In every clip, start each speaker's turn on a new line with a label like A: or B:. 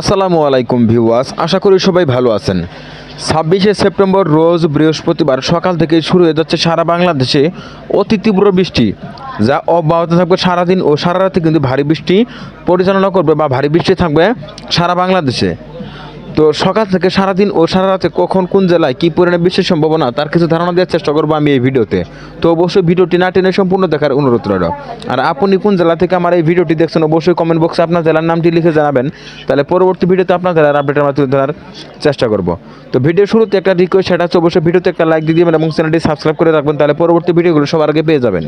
A: আসসালামু আলাইকুম ভিউয়ার্স, আশা করি সবাই ভালো আছেন। ছাব্বিশে সেপ্টেম্বর রোজ বৃহস্পতিবার সকাল থেকে শুরু হয়ে যাচ্ছে সারা বাংলাদেশে অতি তীব্র বৃষ্টি, যা অব্যাহত থাকবে সারাদিন ও সারা রাতে কিন্তু ভারী বৃষ্টি পরিচালনা করবে বা ভারী বৃষ্টি থাকবে সারা বাংলাদেশে। তো সকাল থেকে সারাদিন ও সারা রাতে কখন কোন জেলায় কী পরিমাণে বৃষ্টির সম্ভাবনা, তার কিছু ধারণা দেওয়ার চেষ্টা করব আমি এই ভিডিওতে। তো অবশ্যই ভিডিওটি না টেনে সম্পূর্ণ দেখার অনুরোধ রইল। আর আপনি কোন জেলা থেকে আমার এই ভিডিওটি দেখছেন, অবশ্যই কমেন্ট বক্সে আপনার জেলার নামটি লিখে জানাবেন। তাহলে পরবর্তী ভিডিওতে আপনার জেলার আপডেটের মাধ্যমে ধরার চেষ্টা করব। তো ভিডিও শুরুতে একটা রিকোয়েস্ট সেটা হচ্ছে অবশ্যই ভিডিওতে একটা লাইক দিয়ে দিবেন এবং চ্যানেলটি সাবস্ক্রাইব করে রাখবেন, তাহলে পরবর্তী ভিডিওগুলো সবার আগে পেয়ে যাবেন।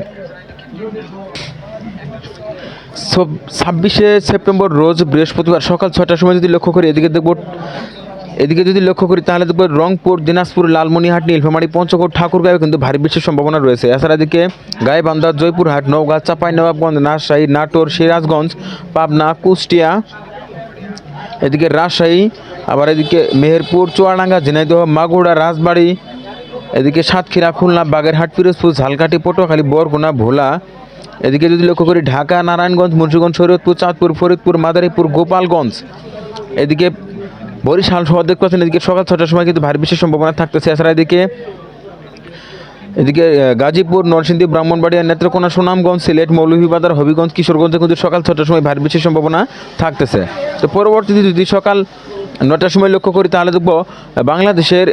A: ছাব্বিশে সেপ্টেম্বর রোজ বৃহস্পতিবার সকাল ছটার সময় যদি লক্ষ্য করি, এদিকে দেখব, এদিকে যদি লক্ষ্য করি, তাহলে দেখব রংপুর, দিনাজপুর, লালমনিহাট, নীলফামারী, পঞ্চগড়, ঠাকুরগাঁও কিন্তু ভারী বৃষ্টির সম্ভাবনা রয়েছে। এছাড়া এদিকে গাইবান্ধা, জয়পুরহাট, নওগাঁ, চাপাই, নবাবগঞ্জ রাজশাহী নাটোর, সিরাজগঞ্জ, পাবনা, কুষ্টিয়া, এদিকে রাজশাহী, আবার এদিকে মেহেরপুর, চুয়াডাঙ্গা, ঝিনাইদহ মাগুড়া রাজবাড়ী, এদিকে সাতক্ষীরা, খুলনা, বাগেরহাট, পিরোজপুর, ঝালকাঠি, পটুয়াখালী, বরগুনা, ভোলা এদিকে যদি লক্ষ্য করি, ঢাকা, নারায়ণগঞ্জ, মুন্সিগঞ্জ, শরীয়তপুর, চাঁদপুর, ফরিদপুর, মাদারীপুর, গোপালগঞ্জ, এদিকে বরিশাল শহর দেখতে পাচ্ছেন, এদিকে সকাল ছটার সময় কিন্তু ভারী বৃষ্টির সম্ভাবনা থাকতেছে। এছাড়া এদিকে এদিকে গাজীপুর, নরসিংদী ব্রাহ্মণবাড়িয়া নেত্রকোনা, সুনামগঞ্জ, সিলেট, মৌলভীবাজার, হবিগঞ্জ, কিশোরগঞ্জে কিন্তু সকাল ছটার সময় ভারী বৃষ্টির সম্ভাবনা থাকতেছে। তো পরবর্তীতে যদি সকাল নটার সময় লক্ষ্য করি, তাহলে দেখব বাংলাদেশের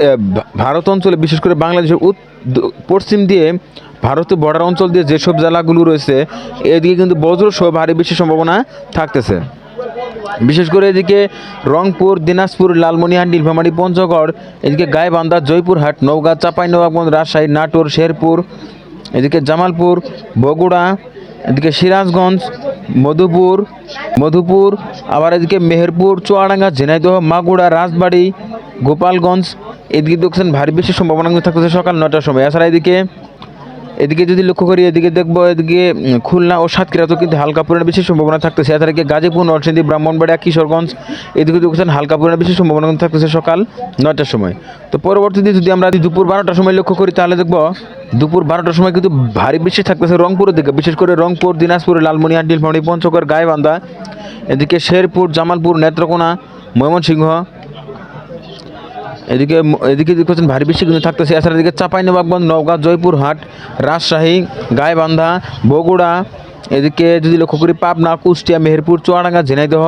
A: ভারত অঞ্চলে, বিশেষ করে বাংলাদেশের পশ্চিম দিয়ে ভারতের বর্ডার অঞ্চল দিয়ে যেসব জেলাগুলো রয়েছে, এদিকে কিন্তু বজ্র সহ ভারী বৃষ্টির সম্ভাবনা থাকতেছে। বিশেষ করে এদিকে রংপুর, দিনাজপুর, লালমনিহাট, নীলফামারী, পঞ্চগড়, এদিকে গাইবান্ধা, জয়পুরহাট, নওগাঁ, চাঁপাইনবাবগঞ্জ, রাজশাহী, নাটোর, শেরপুর, এদিকে জামালপুর, বগুড়া, এদিকে সিরাজগঞ্জ, মধুপুর মধুপুর, আবার এদিকে মেহেরপুর, চুয়াডাঙ্গা, ঝিনাইদহ মাগুড়া রাজবাড়ি, গোপালগঞ্জ, এদিকে দেখছেন ভারী বেশি সম্ভাবনা থাকতেছে সকাল নটার সময়। এছাড়া এদিকে এদিকে যদি লক্ষ্য করি, এদিকে দেখব, এদিকে খুলনা ও সাতক্ষীরাতেও কিন্তু হালকা পরিমাণে বেশি সম্ভাবনা থাকতেছে। এছাড়া এদিকে গাজীপুর, নরসিংদী, ব্রাহ্মণবাড়িয়া, কিশোরগঞ্জ এদিকে দেখছেন হালকা পরিমাণে বেশি সম্ভাবনা কিন্তু থাকতেছে সকাল নয়টার সময়। তো পরবর্তীতে যদি আমরা দুপুর বারোটার সময় লক্ষ্য করি, তাহলে দেখব দুপুর বারোটার সময় কিন্তু ভারী বৃষ্টি থাকতেছে রংপুরের দিকে। বিশেষ করে রংপুর, দিনাজপুর, লালমনিহাট, নীলফামারী, পঞ্চগড়, গাইবান্ধা, এদিকে শেরপুর, জামালপুর, নেত্রকোনা, ময়মনসিংহ এদিকে এদিকে দেখছেন ভারী বৃষ্টি কিন্তু থাকতেছে। এছাড়া এদিকে চাঁপাইনবাবগঞ্জ নওগাঁ জয়পুরহাট রাজশাহী, গাইবান্ধা, বগুড়া, এদিকে যদি লক্ষ্য করি পাবনা, কুষ্টিয়া, মেহেরপুর, চুয়াডাঙ্গা, ঝিনাইদহ,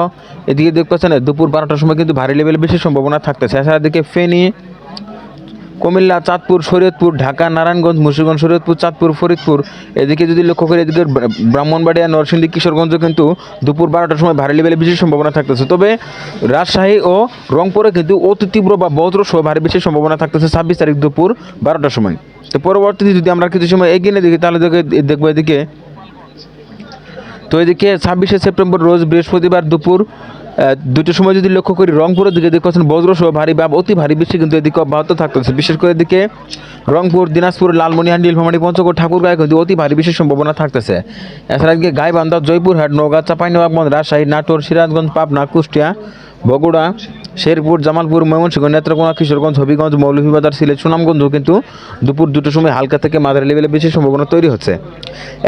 A: এদিকে দেখতে পাচ্ছেন দুপুর বারোটার সময় কিন্তু ভারী লেভেলে বেশি সম্ভাবনা থাকতেছে। এছাড়া এদিকে ফেনী কুমিল্লা, চাঁদপুর, শরীয়তপুর, ঢাকা, নারায়ণগঞ্জ, মুন্সিগঞ্জ, শরীয়তপুর, চাঁদপুর, ফরিদপুর। এদিকে যদি লক্ষ্য করি, এদিকে ব্রাহ্মণবাড়িয়া, নরসিংদী কিশোরগঞ্জ কিন্তু দুপুর বারোটার সময় ভারী লেভেলে বেশি সম্ভাবনা থাকতেছে। তবে রাজশাহী ও রংপুরে কিন্তু অতি তীব্র বা বজ্র সহ ভারী বেশি সম্ভাবনা থাকতেছে ছাব্বিশ তারিখ দুপুর বারোটার সময়। তো পরবর্তীতে যদি আমরা কিছু সময় এগিয়ে নিয়ে দেখি, তাহলে দেখে, দেখব এদিকে। তো এদিকে ছাব্বিশে সেপ্টেম্বর, রোজ বৃহস্পতিবার দুপুর দুটোর সময় যদি লক্ষ্য করি, রংপুরের দিকে দেখতে দেখছেন বজ্রসহ ভারী বা অতি ভারী বৃষ্টি কিন্তু এদিকে অব্যাহত থাকতেছে। বিশেষ করে এদিকে রংপুর, দিনাজপুর, লালমনিহান, নীলফামারী, পঞ্চগড়, ঠাকুরগাঁয়ে কিন্তু অতি ভারী বৃষ্টির সম্ভাবনা থাকতেছে। এছাড়া এদিকে গাইবান্ধা, জয়পুরহাট, নওগাঁ, চাঁপাইনবাবগঞ্জ, রাজশাহী, নাটোর, সিরাজগঞ্জ, পাবনা, কুষ্টিয়া, বগুড়া শেরপুর, জামালপুর, ময়মনসিংহ, নেত্রকোনা, কিশোরগঞ্জ, হবিগঞ্জ, মৌলভীবাজার, সিলেট সুনামগঞ্জও কিন্তু দুপুর দুটোর সময় হালকা থেকে মাঝারি লেভেলে বেশি সম্ভাবনা তৈরি হচ্ছে।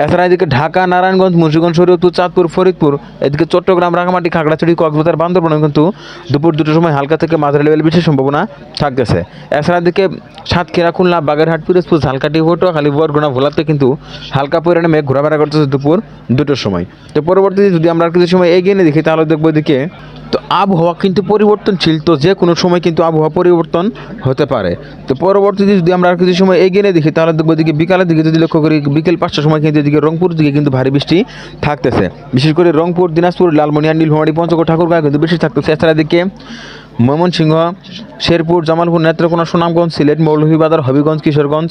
A: এছাড়া এদিকে ঢাকা, নারায়ণগঞ্জ, মুন্সিগঞ্জ, শরীয়তপুর, চাঁদপুর, ফরিদপুর, এদিকে চট্টগ্রাম রাঙামাটি খাগড়াছড়ি, কক্সবাজার, বান্দরবনে কিন্তু দুপুর দুটোর সময় হালকা থেকে মাঝারি লেভেলে বেশি সম্ভাবনা থাকতেছে। এছাড়া এদিকে সাতক্ষীরা, খুলনা, বাগেরহাট, পিরোজপুর, ঝালকাঠি, পটুয়াখালী, বরগুনা, ভোলাতে কিন্তু হালকা পরিমাণে মেঘ ঘোরাফেরা করতেছে দুপুর দুটোর সময়। তো পরবর্তীতে যদি আমরা কিছু সময় এগিয়ে নিয়ে দেখি, তাহলে দেখব এদিকে তো আবহাওয়া কিন্তু পরিবর্তনশীল, তো যে কোনো সময় কিন্তু আবহাওয়া পরিবর্তন হতে পারে। তো পরবর্তীতে যদি আমরা আর কিছু সময় এগিয়ে নিয়ে দেখি, তাহলে দেখব এদিকে বিকালের দিকে যদি লক্ষ্য করি, বিকেল পাঁচটার সময় কিন্তু এদিকে রংপুর দিকে কিন্তু ভারী বৃষ্টি থাকতেছে। বিশেষ করে রংপুর, দিনাজপুর লালমনিয়া নীলফামারী, পঞ্চগড়, ঠাকুরগাঁও কিন্তু বৃষ্টি থাকতেছে। এছাড়া দিকে ময়মনসিংহ, শেরপুর, জামালপুর, নেত্রকোনা, সুনামগঞ্জ, সিলেট, মৌলভীবাজার, হবিগঞ্জ, কিশোরগঞ্জ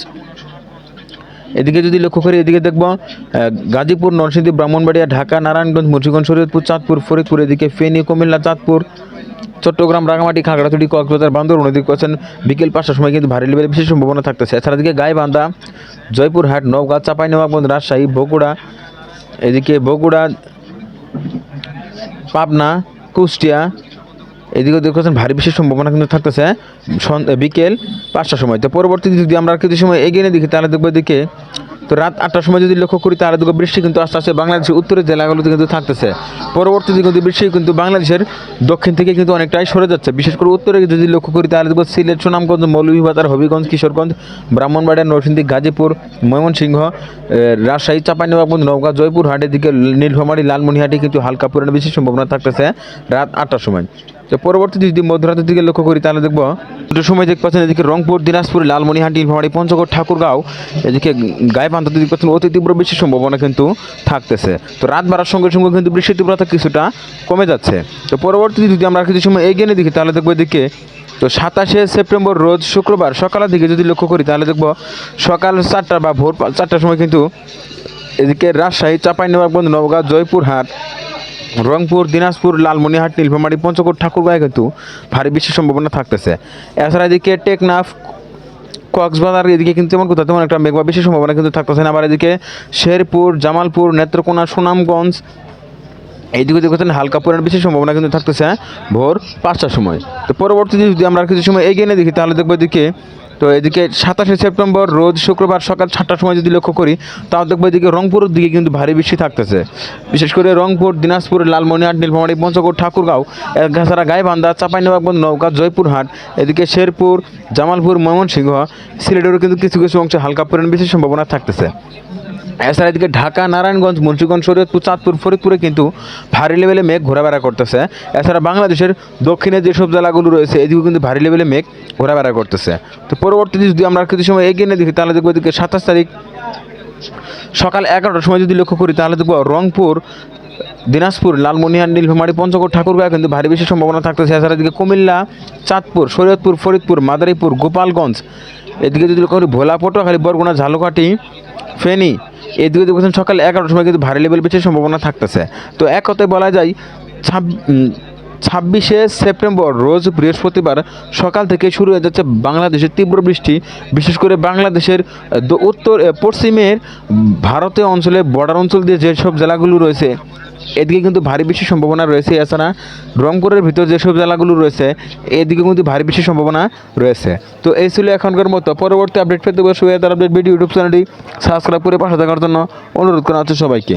A: এদিকে যদি লক্ষ্য করি এদিকে দেখব গাজীপুর, নরসিংদী, ব্রাহ্মণবাড়িয়া, ঢাকা, নারায়ণগঞ্জ, মুন্সিগঞ্জ, শরীয়তপুর, চাঁদপুর, ফরিদপুর, এদিকে ফেনী, কুমিল্লা, চাঁদপুর, চট্টগ্রাম রাঙামাটি খাগড়াছড়ি, কক্সবাজার বান্দরবান এদিকে করছেন বিকেল পাঁচটার সময় কিন্তু ভারী লেভেলের বিশেষ সম্ভাবনা থাকতেছে। এছাড়া এদিকে গাইবান্ধা, জয়পুরহাট, নওগাঁ, চাঁপাইনবাবগঞ্জ, রাজশাহী, বগুড়া, এদিকে বগুড়া, পাবনা, কুষ্টিয়া এদিকে দেখতেছেন ভারী বৃষ্টির সম্ভাবনা কিন্তু থাকতেছে সন- বিকেল পাঁচটার সময়। তো পরবর্তীতে যদি আমরা কিছু সময় এগিয়ে নিয়ে দেখি, তাহলে দেখব এদিকে, তো রাত আটটার সময় যদি লক্ষ্য করি, তাহলে দেখব বৃষ্টি কিন্তু আস্তে আস্তে বাংলাদেশের উত্তরের জেলাগুলোতে কিন্তু থাকতেছে। পরবর্তীতে কিন্তু বৃষ্টি কিন্তু বাংলাদেশের দক্ষিণ থেকে কিন্তু অনেকটাই সরে যাচ্ছে। বিশেষ করে উত্তরে যদি লক্ষ্য করি, তাহলে দেখব সিলেট, সুনামগঞ্জ, মৌলভীবাজার, হবিগঞ্জ, কিশোরগঞ্জ, ব্রাহ্মণবাড়িয়া, নরসিংদী, গাজীপুর, ময়মনসিংহ রাজশাহী, চাঁপাইনবাবগঞ্জ, নওগাঁ, জয়পুরহাট দিকে নীলফামারী, লালমনিহাটি কিন্তু হালকা পরিমাণে বেশি সম্ভাবনা থাকতেছে রাত আটটার সময়। তো পরবর্তীতে যদি মধ্যরাতের দিকে লক্ষ্য করি, তাহলে দেখব দুটোর সময় দেখতে পাচ্ছেন এদিকে রংপুর, দিনাজপুর, লালমনিহাটি নীলফামারী পঞ্চগড়, ঠাকুরগাঁও, এদিকে গায়ে পান্তা দিকে পাচ্ছেন অতি তীব্র বৃষ্টির সম্ভাবনা কিন্তু থাকতেছে। তো রাত বাড়ার সঙ্গে সঙ্গে কিন্তু বৃষ্টির তীব্রতা কিছুটা কমে যাচ্ছে। তো পরবর্তীতে যদি আমরা কিছু সময় এগিয়ে নিয়ে দেখি, তাহলে দেখব এদিকে তো সাতাশে সেপ্টেম্বর রোজ শুক্রবার সকালের দিকে যদি লক্ষ্য করি, তাহলে দেখব সকাল চারটা বা ভোর চারটার সময় কিন্তু এদিকে রাজশাহী, চাঁপাইনবাবগঞ্জ, নওগাঁ, জয়পুরহাট রংপুর, দিনাজপুর, লালমনিহাট, নীলফামারী, পঞ্চকোট ঠাকুরগাঁয়ে কিন্তু ভারী বৃষ্টির সম্ভাবনা থাকতেছে। এছাড়া এদিকে টেকনাফ, কক্সবাজার এদিকে কিন্তু তেমন কোথাও তেমন একটা মেঘবা বেশি সম্ভাবনা কিন্তু থাকতেছে না। আবার এদিকে শেরপুর, জামালপুর, নেত্রকোনা, সুনামগঞ্জ এইদিকে দেখতেছেন হালকা পরিমাণ বেশি সম্ভাবনা কিন্তু থাকতেছে ভোর পাঁচটার সময়। তো পরবর্তীতে যদি আমরা কিছু সময় এগিয়ে নিয়ে দেখি, তাহলে দেখব এদিকে তো এদিকে সাতাশে সেপ্টেম্বর রোজ শুক্রবার সকাল সাতটার সময় যদি লক্ষ্য করি তাও দেখব এদিকে রংপুরের দিকে কিন্তু ভারী বৃষ্টি থাকতেছে। বিশেষ করে রংপুর, দিনাজপুর লালমনিহাট নীলফামারী, পঞ্চগড়, ঠাকুরগাঁও এছাড়া গাইবান্ধা, চাঁপাইনবাবগঞ্জ নৌকা জয়পুরহাট, এদিকে শেরপুর, জামালপুর, ময়মনসিংহ, সিলেটেরও কিন্তু কিছু কিছু অংশে হালকা পরিমাণ বৃষ্টির সম্ভাবনা থাকতেছে। এছাড়া এদিকে ঢাকা, নারায়ণগঞ্জ, মুন্সিগঞ্জ, শরীয়তপুর, চাঁদপুর, ফরিদপুরে কিন্তু ভারী লেভেলে মেঘ ঘোরাফেরা করতেছে। এছাড়া বাংলাদেশের দক্ষিণে যেসব জেলাগুলো রয়েছে, এদিকেও কিন্তু ভারী লেভেলে মেঘ ঘোরাফেরা করতেছে। তো পরবর্তীতে যদি আমরা কিছু সময় এগিয়ে নিয়ে দেখি, তাহলে দেখব এদিকে সাতাশ তারিখ সকাল এগারোটার সময় যদি লক্ষ্য করি, তাহলে দেখব রংপুর, দিনাজপুর লালমনিহাট নীলফামারী, পঞ্চগড় ঠাকুরগাঁও কিন্তু ভারী বেশি সম্ভাবনা থাকতেছে। এছাড়া এদিকে কুমিল্লা, চাঁদপুর, শরীয়তপুর, ফরিদপুর, মাদারীপুর, গোপালগঞ্জ। এদিকে যদি লক্ষ্য করি ভোলা পটুয়াখালী বরগুনা, ঝালকাঠি, ফেনী এদিকে দেখবেন সকাল এগারোটার সময় কিন্তু ভারী লেভেল বৃষ্টির সম্ভাবনা থাকতেছে। তো এক কথায় বলা যায়, ছাব ছাব্বিশে সেপ্টেম্বর রোজ বৃহস্পতিবার সকাল থেকে শুরু হয়ে যাচ্ছে বাংলাদেশের তীব্র বৃষ্টি। বিশেষ করে বাংলাদেশের উত্তর পশ্চিমের ভারতীয় অঞ্চলে বর্ডার অঞ্চল দিয়ে যেসব জেলাগুলো রয়েছে এদিকে কিন্তু ভারী বৃষ্টির সম্ভাবনা রয়েছে এছাড়া রংপুরের ভিতর যেসব জেলাগুলো রয়েছে, এদিকে কিন্তু ভারী বৃষ্টির সম্ভাবনা রয়েছে। তো এই ছিল এখনকার মতো। পরবর্তী আপডেট পেতে বসে আপডেট ভিডিও ইউটিউব চ্যানেলটি সাবস্ক্রাইব করে পাশে থাকার জন্য অনুরোধ করা হচ্ছে সবাইকে।